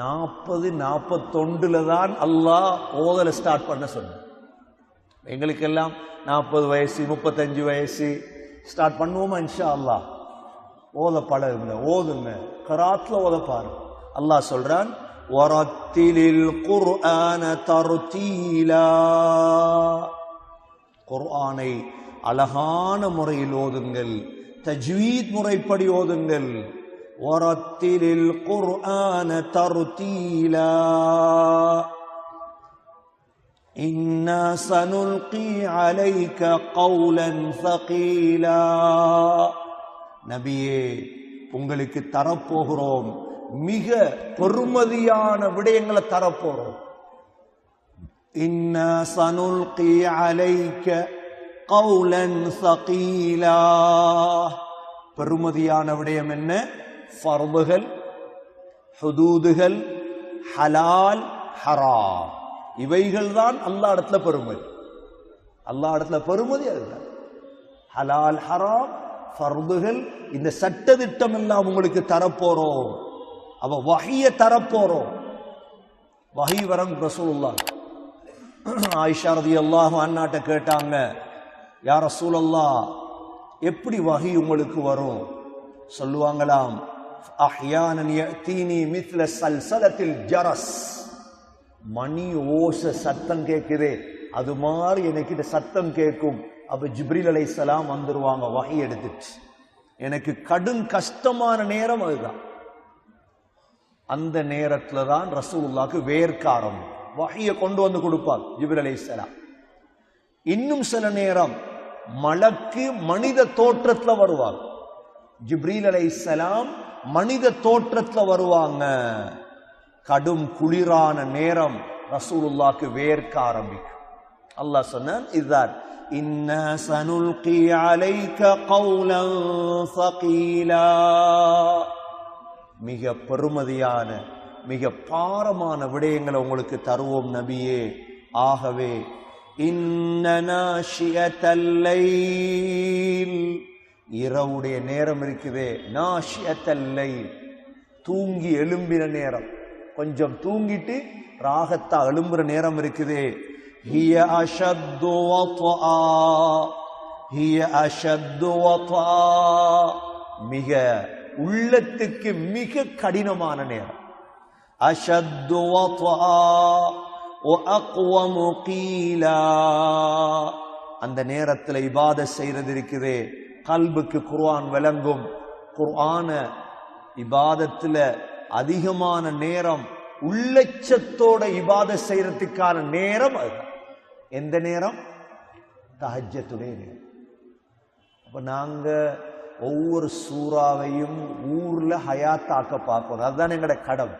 நாற்பது நாற்பத்தொண்டுல தான் அல்லாஹ் ஓதலை ஸ்டார்ட் பண்ண சொன்ன எங்களுக்கெல்லாம் நாற்பது வயசு முப்பத்தஞ்சு வயசு. ஸ்டார்ட் பண்ணுவோமா? இன்ஷா அல்லாஹ் ஓத பழகுங்க ஓதுங்க. கராத்தில் ஓத பாரு அல்லாஹ் சொல்றான் ஒரத்திலில் குர்ஆன தருத்தீலா குர்ஆனை அழகான முறையில் ஓதுங்கள். தஜ்வீத் முறைப்படி ஓதுங்கள். வரத்திலில் குர்ஆன தர்தீலா إنا سنلقي عليك قولا ثقيلا நபியே உங்களுக்கு தரப்போகிறோம் மிக பெருமதியான விடயங்களை தரப்போறோம் إنا سنلقي عليك قولا ثقيلا பெருமதியான விடயம் என்ன ஃபர்துகள் ஹுதூதுகள் ஹலால் ஹராம் இவைகள் தான் அல்லா இடத்துல பெருமதி அல்லா இடத்துல பெருமதி அதுதான் ஹலால் ஹராம் ஃபர்துகள் இந்த சட்ட திட்டம் எல்லாம் உங்களுக்கு தரப்போறோம் அவ வகைய தரப்போறோம் வகை வரம் ரசூலுல்லா ஆயிஷா ரதி அல்லாஹ் அண்ணாட்ட கேட்டாங்க யார் ரசூலல்லா எப்படி வகை உங்களுக்கு வரும் சொல்லுவாங்களாம் அஹ்யானன் யஅதீனி மித்ல சல்சலத்தில் ஜரஸ் மணி ஓச சத்தம் கேட்குதே. அது மாதிரி எனக்கு இந்த சத்தம் கேட்கும். அப்ப ஜிப்ரில் சலாம் வந்துருவாங்க வகை எடுத்துட்டு எனக்கு கடும் கஷ்டமான நேரம் அதுதான். அந்த நேரத்துல தான் ரசூல்லாக்கு வேர்க்காரம் வகையை கொண்டு வந்து கொடுப்பார் ஜிப்ரில் அலைஹிஸ்ஸலாம் இன்னும் சில நேரம் மலக்கு மனித தோற்றத்துல வருவார். ஜிப்ரீல் சலாம் மனித தோற்றத்துல வருவாங்க. கடும் குளிரான நேரம் ரசூலுல்லாக்கு வேர்க்க ஆரம்பிக்கும். அல்லாஹ் சொன்னான் இதுதான் இன்னா சனுல்கி அலைக கௌலன் சகீலா. மிக பெருமதியான மிக பாரமான விடயங்களை உங்களுக்கு தருவோம் நபியே. ஆகவே இன்ன இரவுடைய நேரம் இருக்குதே. நாஷியத்தல்லை தூங்கி எழும்பின நேரம். கொஞ்சம் தூங்கிட்டு ராகத்தா எழும்புற நேரம் இருக்குதே. ஹிய அஷத்து ஹிய அஷத்து மிக உள்ளத்துக்கு மிக கடினமான நேரம். அஷத்து அந்த நேரத்தில் இபாத செய்யறது இருக்குதே. கல்புக்கு குர்ஆன் விளங்கும். குர்ஆன இபாதத்துல அதிகமான நேரம் உள்ளச்சத்தோட இபாத செய்யறதுக்கான நேரம் அது. எந்த நேரம்? தஹஜத்துடைய நேரம். அப்ப நாங்க ஒவ்வொரு சூறாவையும் ஊர்ல ஹயாத்தாக்க பார்க்கணும் அதுதான் எங்களோட கடமை.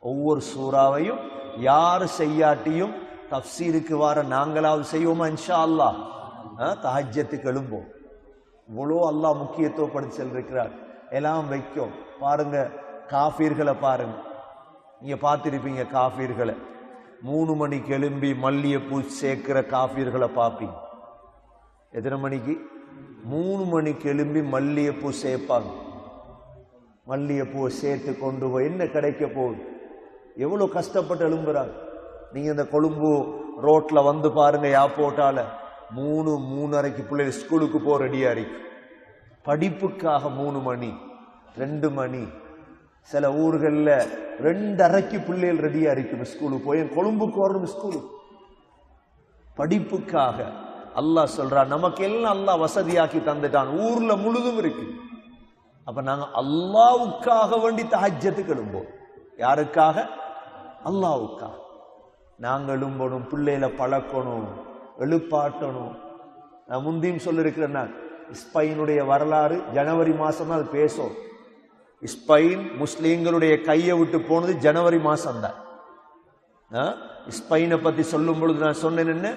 ஒவ்வொரு சூறாவையும் யார் செய்யாட்டியும் தப்சீருக்கு வார நாங்களாவது செய்வோமா? இன்ஷா அல்லாஹ். தஹஜத்துக்கு எழும்போம். இவ்வளோ அல்லாஹ் முக்கியத்துவப்படுத்தி செல்லிருக்கிறார். எல்லாம் வைக்கும். பாருங்க காஃபீர்களை பாருங்க. நீங்கள் பார்த்துருப்பீங்க காஃபீர்களை. மூணு மணிக்கு எழும்பி மல்லிகைப்பூ சேர்க்கிற காஃபீர்களை பார்ப்பீங்க. எத்தனை மணிக்கு? மூணு மணிக்கு எழும்பி மல்லிகைப்பூ சேர்ப்பாங்க. மல்லிகைப்பூவை சேர்த்து கொண்டு போய் என்ன கிடைக்க போகுது? எவ்வளோ கஷ்டப்பட்டு எழும்புறாங்க? நீங்கள் இந்த கொழும்பு ரோட்டில் வந்து பாருங்க போட்டால் மூணு மூணரைக்கு பிள்ளைகள் ஸ்கூலுக்கு போக ரெடியாக இருக்கு படிப்புக்காக மூணு மணி ரெண்டு மணி. சில ஊர்களில் ரெண்டரைக்கு பிள்ளைகள் ரெடியாக இருக்கும் ஸ்கூலுக்கு போய் என் கொழும்புக்கு வரணும் ஸ்கூலுக்கு படிப்புக்காக அல்லாஹ் சொல்றான் நமக்கு எல்லாம் அல்லாஹ் வசதியாக்கி தந்துட்டான் ஊர்ல முழுதும் இருக்கு. அப்ப நாங்க அல்லாவுக்காக வேண்டி தாஜ்யத்துக்கு எழும்போம். யாருக்காக? அல்லாவுக்காக நாங்க எழும்பணும் பிள்ளையில பழக்கணும். எழுப்பாட்டணும். நான் முந்தியும் சொல்லிருக்கிறேன் நான் வரலாறு ஜனவரி மாதம் தான் அது பேசும். இஸ்பைன் முஸ்லீம்களுடைய கையை விட்டு போனது ஜனவரி மாதம்தான் தான் ஸ்பெயினை பற்றி சொல்லும் பொழுது நான் சொன்னேன் என்ன?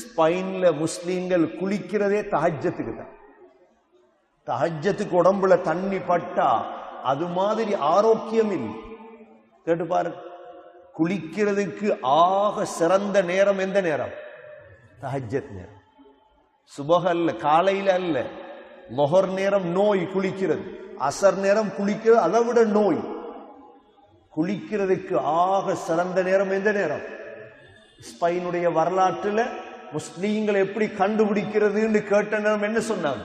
ஸ்பைனில் முஸ்லீம்கள் குளிக்கிறதே தஹஜத்துக்கு தான். தஹஜத்துக்கு உடம்புல தண்ணி பட்டா அது மாதிரி ஆரோக்கியம் இல்லை. கேட்டு பாருங்க குளிக்கிறதுக்கு ஆக சிறந்த நேரம் எந்த நேரம்? தஹஜத் நேரம் சுபக அல்ல காலையில அல்ல மொஹர் நேரம் நோய் குளிக்கிறது அசர் நேரம் குளிக்கிறது அதை விட நோய் குளிக்கிறதுக்கு ஆக சிறந்த நேரம் எந்த நேரம் ஸ்பெயினுடைய வரலாற்றுல முஸ்லீம்களை எப்படி கண்டுபிடிக்கிறதுன்னு கேட்ட நேரம் என்ன சொன்னாங்க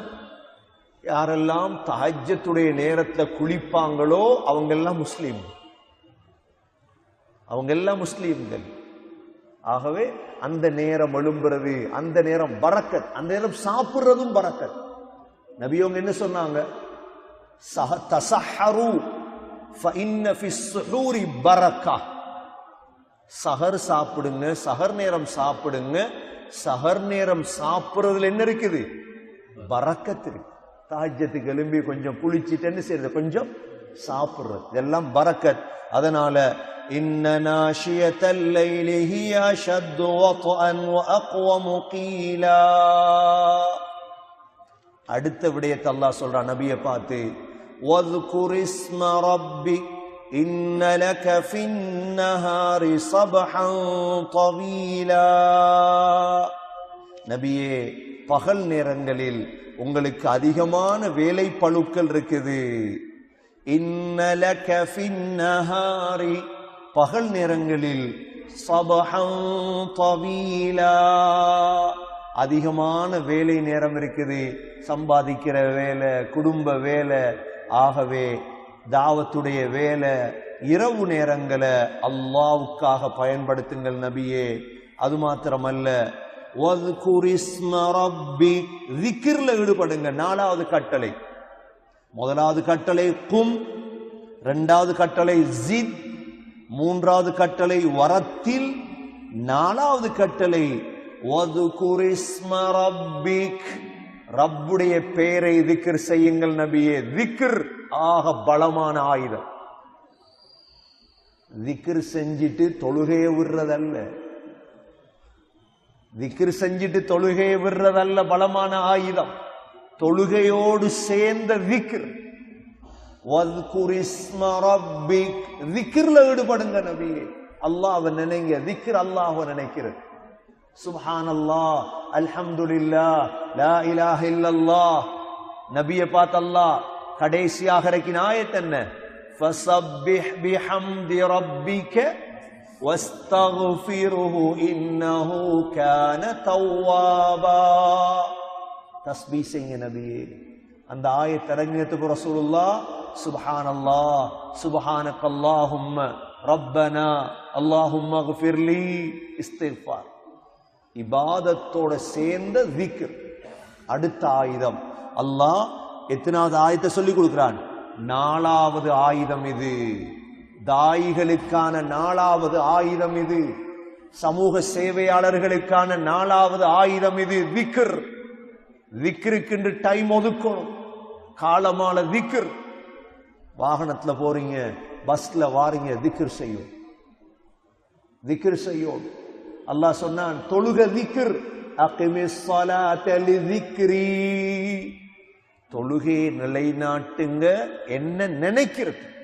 யாரெல்லாம் தஹஜ்ஜத்துடைய நேரத்தில் குளிப்பாங்களோ அவங்க எல்லாம் முஸ்லீம் அவங்க எல்லாம் முஸ்லீம்கள் ஆகவே அந்த நேரம் எழும்புறது அந்த நேரம் பரக்கத் அந்த நேரம் சாப்பிடுறதும் பரக்கத் நபியவங்க என்ன சொன்னாங்க? சஹ தசஹரு சஹர் சாப்பிடுங்க சஹர் நேரம் சாப்பிடுங்க சஹர் நேரம் சாப்பிடுறதுல என்ன இருக்குது? பறக்கத்து இருக்கு. தாஜ்யத்துக்கு எலும்பி கொஞ்சம் குளிச்சுட்டு என்ன செய்யறது கொஞ்சம் சாப்பிடுறது. இதெல்லாம் பறக்கத். அதனால إن ناشية الليل هي أشد وطئا وأقوم قيلا அடுத்த விடயத்தை அல்லாஹ் சொல்றான் நபியை பார்த்து وَاذْكُرِ اسْمَ رَبِّكَ إِنَّ لَكَ فِي النَّهَارِ صَبْحًا طَوِيلًا நபியே பகல் நேரங்களில் உங்களுக்கு அதிகமான வேலை பழுக்கள் இருக்குது إِنَّ لَكَ فِي النَّهَارِ பகல் நேரங்களில் சபஹன் அதிகமான வேலை நேரம் இருக்குது. சம்பாதிக்கிற வேலை குடும்ப வேலை ஆகவே தாவத்துடைய வேலை இரவு நேரங்களை அல்லாவுக்காக பயன்படுத்துங்கள் நபியே. அது மாத்திரமல்ல ஈடுபடுங்க நாலாவது கட்டளை. முதலாவது கட்டளை கும். இரண்டாவது கட்டளை ஜித். மூன்றாவது கட்டளை வரத்தில் நாலாவது கட்டளை ரப்புடைய பெயரை திக்ர் செய்யுங்கள் நபியே. திக்ர் ஆக பலமான ஆயுதம். திக்ர் செஞ்சிட்டு தொழுகையை விடுறதல்ல. திக்ர் செஞ்சிட்டு தொழுகையை விடுறதல்ல பலமான ஆயுதம். தொழுகையோடு சேர்ந்த திக்ர். திக்ர்ல ஈடுபடுங்க நபியே அல்லாஹ் நினைங்க. திக்ர் அல்லாஹ் நினைக்கிறது. சுப்ஹான் அல்லாஹ் அல்ஹம்துலில்லா லா இலாஹ இல்லல்லாஹ். நபியை பார்த்து அல்லாஹ் கடைசியாக இறக்கின ஆயத் என்ன? ஃபஸப்பிஹ் பிஹம்தி ரப்பிக வஸ்தக்ஃபிருஹு இன்னஹு கான தவ்வாபா தஸ்பீஹ் செய்யுங்க நபியே. அந்த ஆயத் இறங்கினதுக்கு ரசூலுல்லாஹ் சுபஹான் அல்லாஹ் சுபஹானக் அல்லாஹும்ம ரப்பனா அல்லாஹும்ம ஃபிர்லி இஸ்திஃபார் இபாதத்தோட சேர்ந்த விக்ர் அடுத்த ஆயுதம். அல்லாஹ் எத்தனாவது ஆயத்தை சொல்லி கொடுக்கிறான்? நாலாவது ஆயுதம் இது. தாயிகளுக்கான நாலாவது ஆயுதம் இது. சமூக சேவையாளர்களுக்கான நாலாவது ஆயுதம் இது விக்கர் விக்ருக்குன்று டைம் ஒதுக்கணும். காலமான திக்ர் வாகனத்தில் போறீங்க பஸ்ல வாரீங்க திக்ர் செய்யும். திக்ர் செய்யும். அல்லாஹ் சொன்னான் தொழுக திக்ர். தொழுகையை நிலைநாட்டுங்க என்ன நினைக்கிறது?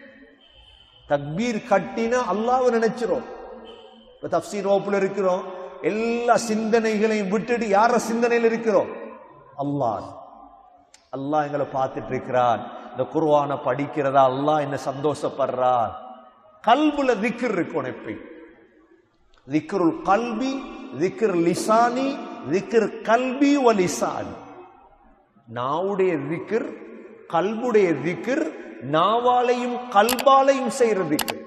தக்பீர் கட்டினா அல்லாஹ் நினைச்சிரும். இப்ப தப்சீர் ஓப்புல இருக்கிறோம். எல்லா சிந்தனைகளையும் விட்டுட்டு யார சிந்தனையில் இருக்கிறோம்? அல்லாஹ். அல்லாஹ் எங்களை பார்த்துட்டு இருக்கிறான். இந்த குர்வான படிக்கிறதா அல்லாஹ் என்ன சந்தோஷப்படுறார் கல்புல திக்கர் இருக்கும் எப்பை திக்ருல் கல்வி திக்ர் லிசானி திக்ர் கல்வி வ லிசானி. நாவுடைய திக்ர் கல்புடைய திக்ர் நாவாலையும் கல்பாலையும் செய்யற திக்ர்.